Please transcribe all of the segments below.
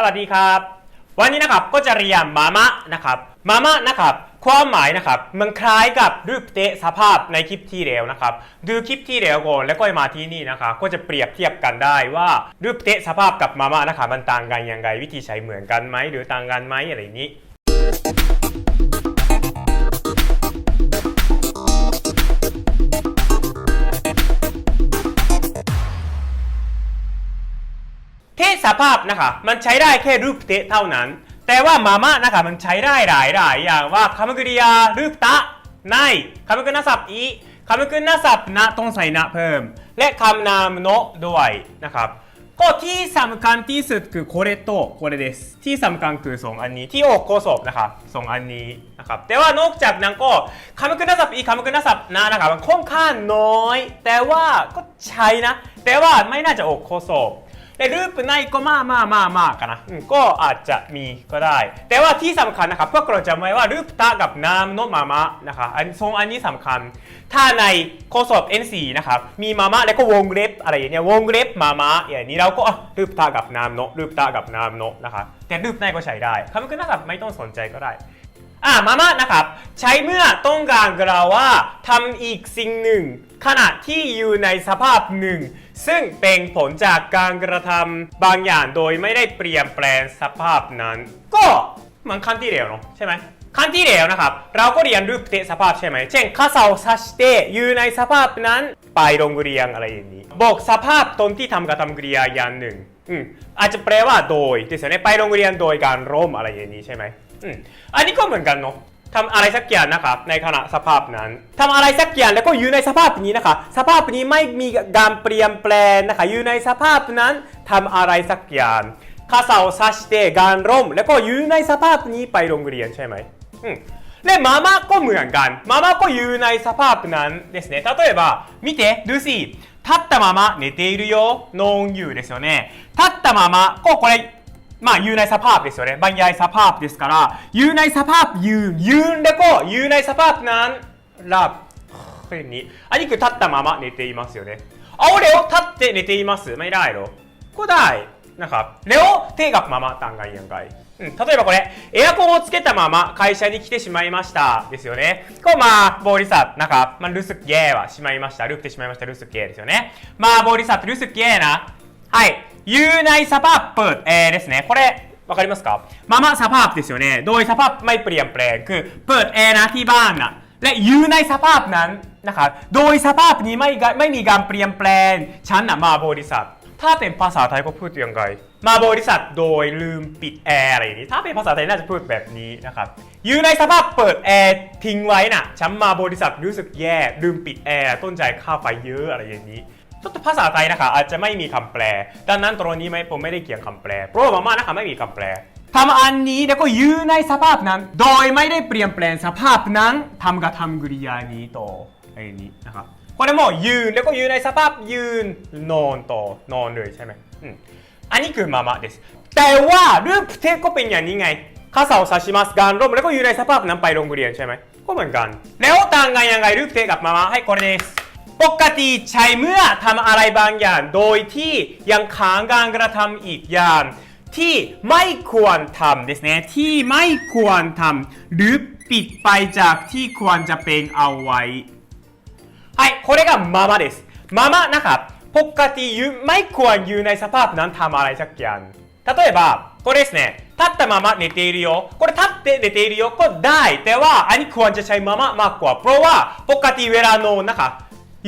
สวัสดีครับ วันนี้นะครับก็จะเรียนมามะนะครับมามะนะครับความหมายนะครับมันคล้ายกับรูปเตะสภาพในคลิปที่แล้วนะครับดูคลิปที่แล้วก่อนแล้วก็มาที่นี่นะครับก็จะเปรียบเทียบกันได้ว่ารูปเตะสภาพกับมามะนะครับมันต่างกันยังไงวิธีใช้เหมือนกันไหมหรือต่างกันไหมอะไรอย่างนี้ สภาพนะคะมันใช้ได้แค่รูปเตะเท่านั้น แต่ว่ามาม่านะคะมันใช้ได้หลายหลายอย่างว่าคำกริยารูปตะในคำกริยาศัพท์อีคำกริยาศัพท์นะต้องใส่นะเพิ่ม และคำนามโนด้วยนะครับก็ที่สำคัญที่สุดคือโคเรโตโคเรสที่สำคัญคือสองอันนี้ที่โอโกศบนะครับสองอันนี้นะครับแต่ว่านอกจากนั้นก็คำกริยาศัพท์อีคำกริยาศัพท์นะนะครับมันค่อนข้างน้อย แต่ว่าก็ใช้นะ แต่ว่าไม่น่าจะโอโกศบ แต่รูปในก็มามามามากันนะอืมก็อาจจะมีก็ได้ แต่ว่าที่สำคัญนะครับพวกเราจำไว้ว่ารูปตากับนามโนมามะนะคะอันทรงอันนี้สำคัญ ถ้าในข้อสอบ N4 นะครับมีมามะแล้วก็วงเล็บอะไรอย่างเงี้ยวงเล็บมามะอย่างนี้เราก็อะรูปตากับนามโนรูปตากับนามโนนะคะแต่รูปในก็ใช้ได้คำก็นะครับไม่ต้องสนใจก็ได้อ่ามาม่านะครับ ใช้เมื่อต้องการกล่าวว่าทำอีกสิ่งหนึ่ง ขณะที่อยู่ในสภาพหนึ่ง ซึ่งเป็นผลจากการกระทำบางอย่างโดยไม่ได้เปลี่ยนแปลงสภาพนั้น ก็เหมือนขั้นที่เดียวเนาะใช่ไหมขั้นที่แล้วนะครับ เราก็เรียนรูปเตะสภาพใช่ไหม เช่นคาซาซาสเตอยู่ในสภาพนั้น ไปโรงเรียนอะไรอย่างนี้ บอกสภาพตนที่ทำกระทำกริยาอย่างหนึ่ง อืมอาจจะแปลว่าโดยที่เสียนไปโรงเรียนโดยการร่มอะไรอย่างนี้ใช่ไหมอืมอันนี้ก็เหมือนกันเนาะ ทำอะไรสักอย่างนะครับในขณะสภาพนั้นทำอะไรสักอย่างแล้วก็อยู่ในสภาพนี้นะคะสภาพนี้ไม่มีการเปลี่ยนแปลงนะคะอยู่ในสภาพนั้นทำอะไรสักอย่าง傘を差してการร่ม แล้วก็อยู่ในสภาพนี้ไปโรงเรียนใช่ไหมอืมและมาม่าก็เหมือนกันมาม่าก็อยู่ในสภาพนั้นですね例えば見てดูสิ立ったまま寝ているよノンユーですよね立ったままก็これ まあ、ユーなイサパープですよね。バンヤイサパープですから、ユーなイサパープ、言う、ユーんレコ、ユーなイサパープなん、ラブ、変に。あ、立ったまま寝ていますよね。あ、おれを立って寝ています。まあ、いらいろ。こだい。なんか、レオ、手がまま、たんがいやんかい。うん、例えばこれ、エアコンをつけたまま会社に来てしまいました。ですよね。こう、まあ、ボーリサ、なんか、まあ、ルスッゲーはしまいました。ルってしまいました。ルスッゲーですよね。まあ、ボーリサ、ルスッゲーな。はい。อยู่ในสภาพเปิดแอร์ですねこれわかりますかมามาสภาพですよねโดยสภาพไม่เปลี่ยนแปลงคือเปิดแอร์นะที่บ้านนะและอยู่ในสภาพนั้นนะครับโดยสภาพนี้ไม่ไม่มีการเปลี่ยนแปลงฉันน่ะมาบริษัท ถ้าเป็นภาษาไทยก็พูดยังไง มาบริษัทโดยลืมปิดแอร์อะไรอย่างนี้ ถ้าเป็นภาษาไทยน่าจะพูดแบบนี้นะครับ อยู่ในสภาพเปิดแอร์ทิ้งไว้น่ะ ฉันมาบริษัทรู้สึกแย่ ลืมปิดแอร์ ต้นใจายค่าไฟเยอะอะไรอย่างนี้ちょっと ภาษาไทยนะคะอาจจะไม่มีคำแปล ดังนั้นตรงนี้ไม่ผมไม่ได้เกี่ยงคำแปล เพราะว่ามาม่านะคะไม่มีคำแปลทำอันนี้แล้วก็ยืนในสภาพนั้น โดยไม่ได้เปลี่ยนแปลงสภาพนั้นทำกับทำกริยานี้ต่อไอ้นี้นะครับคนนั้นบอยืนแล้วก็ยืนในสภาพยืนนอนต่อนอนเลยใช่ไหมอันนี้คือมาม่าเดสแต่ว่าเรื่องปเทศก็เป็นอย่างนี้ไงข้าสาวซาชิมัสการร่มแล้วก็อยู่ในสภาพนั้นไปโรงเรียนใช่ไหมก็เหมือนกัน แล้วต่างกันยังไงรูปเทกับมาม่าให้คนเดส ปกติใช้เมื่อทำอะไรบางอย่าง โดยที่ยังค้างการกระทำอีกอย่าง ที่ไม่ควรทำですねที่ไม่ควรทำหรือปิดไปจากที่ควรจะเป็นเอาไว้ はい、これがママです。ママนะครับปกติอยู่ไม่ควรอยู่ในสภาพนั้นทำอะไรสักอย่าง例えばこれですね立ったまま寝ているよこれ立って寝ているよก็ได้ แต่ว่าอันนี้ควรจะใช้มามามากกว่า เพราะว่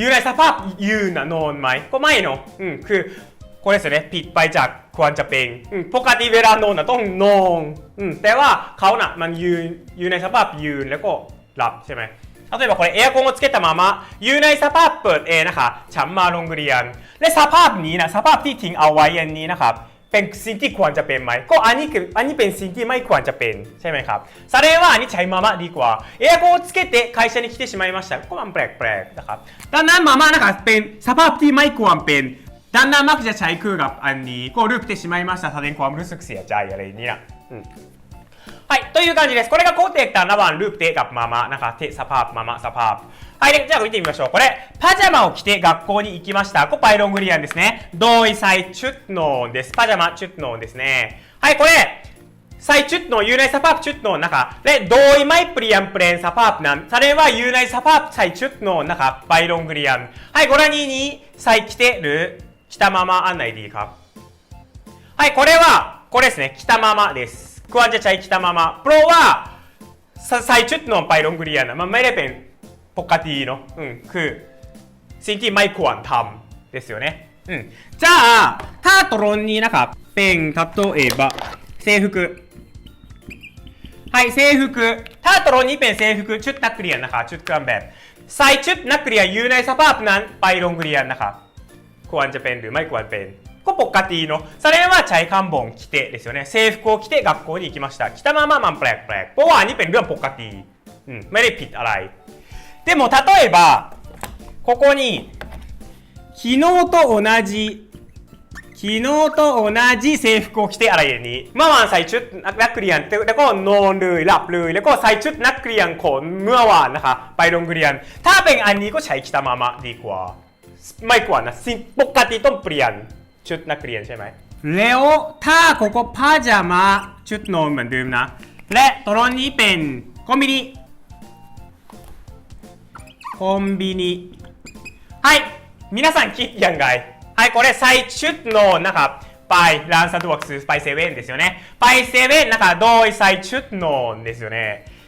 าปกติเวลานอนนะคะอยู่ในสภาพยืนนะนอนไหมก็ไม่เนอะอืมคือこれですねผิดไปจากควรจะเป็นอืมปกติเวลานอนนะต้องนอนอืมแต่ว่าเขาน่ะมันยืนอยู่ในสภาพยืนแล้วก็หลับใช่ไหม 例えばこれエアコンをつけたままอยู่ในสภาพเปิดแอร์นะคะฉันมาโรงเรียน และสภาพนี้นะสภาพที่ทิ้งเอาไว้อันนี้นะครับ เป็นสิ่งที่ควรจะเป็นไหมก็อันนี้คืออันนี้เป็นสิ่งที่ไม่ควรจะเป็นใช่ไหมครับแสดงว่าอันนี้ใช้มาม่าดีกว่าエアコンをつけて会社に来てしまいましたก็มันแปลกๆนะครับดังนั้นมาม่านะครับเป็นสภาพที่ไม่ควรเป็นดังนั้นมักจะใช้คือกับอันนี้ก็รูปてしまいましたแสดงความรู้สึกเสียใจอะไรอย่างนี้นะอืม はい、という感じです。これが肯定感ระหว่างรูปเตะกับมามานะคะเตะสภาพมามาสภาพ はい、ね、じゃあ見てみましょう。これ、パジャマを着て学校に行きました。これパイロングリアンですね。ドイサイチュッノーです。パジャマチュッノーですね。はい、これ、サイチュッノー、ユーナイサパープチュッノーの中。で、同イマイプリアンプレーンサパープなん。それはユーナイサパープサイチュッノーの中、パイロングリアン。はい、ご覧にサイ着てる、着たまま案内でいいか？はい、これは、これですね。着たままです。クワンジャチャイ着たまま。プロは、サイチュッノーパイロングリアン。まあ、メレペン。 ป็นปกติเนาะอืมคือ สิ่งที่ไม่ควรทำですよねอืมじゃあถ้าตรงนี้นะครับเป็น例えば制服はい制服ถ้าตรงนี้เป็น制服ชุดนักเรียนนะคะชุดเครื่องแบบใส่ชุดนักเรียนอยู่ในสภาพนั้นไปโรงเรียนนะคะควรจะเป็นหรือไม่ควรเป็นก็ปกติเนาะแสดงว่าใช้คำบ่ง着てですよね制服を着て学校に行きました着たままมันแปลกๆเพราะว่าอันนี้เป็นเรื่องปกติอืมไม่ได้ผิดอะไร でも例えばここに昨日と同じ昨日と同じ制服を着てอะไรอย่างนี้ เมื่อวานใส่ชุดนักเรียนแล้วก็นอนเลยหลับเลย แล้วก็ใส่ชุดนักเรียนของเมื่อวานนะคะไปโรงเรียน ถ้าเป็นอันนี้ก็ใช้着たままดีกว่า ไม่กว่านะสิ่งปกติต้องเปลี่ยนชุดนักเรียนใช่ไหมแล้วถ้าここパジャマชุดนอนเหมือนเดิมนะ และตรงนี้เป็นคอมบินิ คอมบินิ はい皆さんคิดยังไงはいこれใส่ชุดนอนนะครับไปร้านสะดวกซื้อไปเซเว่นですよねไปเซเว่นนะคะโดยใส่ชุดนอนですよね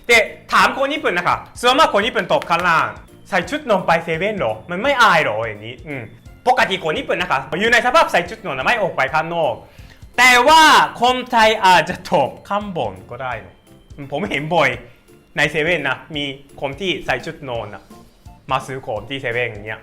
でถามคนญี่ปุ่นนะคะส่วนมากคนญี่ปุ่นตอบข้างล่างใส่ชุดนอนไปเซเว่นเหรอมันไม่อายเหรออย่างนี้อืมปกติคนญี่ปุ่นนะคะอยู่ในสภาพใส่ชุดนอนนะไม่ออกไปข้างนอก แต่ว่าคนไทยอาจจะตอบข้างบนก็ได้เนอะอืมผมเห็นบ่อยในเซเว่นนะมีคนที่ใส่ชุดนอนนะ มาซื้อของที่เซเว่นอย่างเงี้ย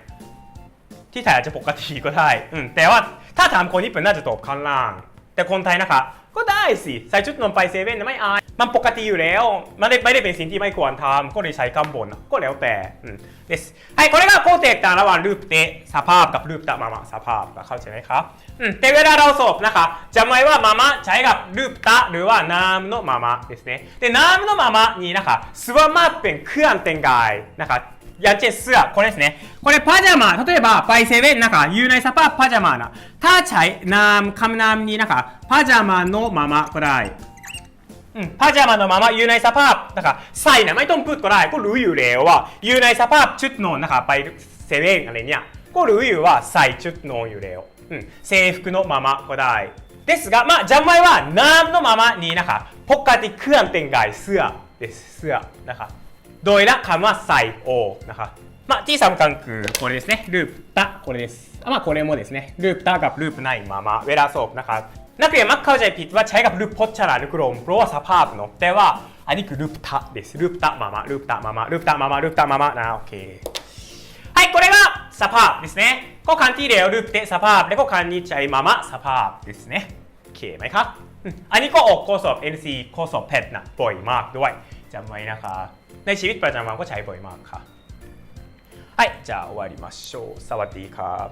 ที่ไทยอาจจะปกติก็ได้ อืม แต่ว่าถ้าถามคนญี่ปุ่นน่าจะตอบข้างล่าง แต่คนไทยนะคะ ก็ได้สิ ใส่ชุดนอนไปเซเว่นไม่อาย มันปกติอยู่แล้ว มันไม่ได้ไม่ได้เป็นสิ่งที่ไม่ควรทำก็เลยใช้คำบนก็แล้วแต่ อืมですはいこれがข้อแตกต่างระหว่างรูปเตะสภาพกับรูปตะมามาสภาพเข้าใจไหมครับอืมแต่เวลาเราสอบนะคะจำไว้ว่ามามาใช้กับรูปตะหรือว่านามโนมามาですねでนามโนมามานี้นะคะสวมากเป็นเครื่องแต่งกายนะคะ อย่างเช่นเสื้อこれですねこれパジャマ例えばไปเซเว่นนะคะอยู่ในสภาพパジャマนะถ้าใช้นามคำนามนี้นะคะパジャマのままก็ได้อืมパジャマのままอยู่ในสภาพนะคะใส่นะไม่ต้องพูดก็ได้ ก็รู้อยู่แล้วว่าอยู่ในสภาพชุดนอนนะคะไปเซเว่นอะไรเนี่ยก็รู้อยู่ว่าใส่ชุดนอนอยู่แล้วอืม制服のままก็ได้ですがまあจำไว้ว่านามのままนี้นะคะปกติเครื่องแต่งกายเสื้อですเสื้อนะคะ โดยละคำว่าใส่โอนะคะまあที่สำคัญคือこれですねループタこれですまあこれもですねループタกับループないままเวลาสอบนะคะนักเรียนมักเข้าใจผิดว่าใช้กับรูปพจน์ฉลาดนุกรมเพราะว่าสภาพเนาะแต่ว่าอันนี้คือรูปตะですรูปตะมามารูปตะมามารูปตะมามารูปตะมามานะโอเคはいこれがสภาพですねก็ครั้งที่เดียวรูปเตะสภาพแล้วก็ครั้งนี้ใช้มามาสภาพですねโอเคไหมครับอืมอันนี้ก็ออกข้อสอบ NC ข้อสอบแพทนะบ่อยมากด้วยจำไว้นะคะ ในชีวิตประจำวันก็ใช้บ่อยมากค่ะはいじゃあ終わりましょうสวัสดีครับ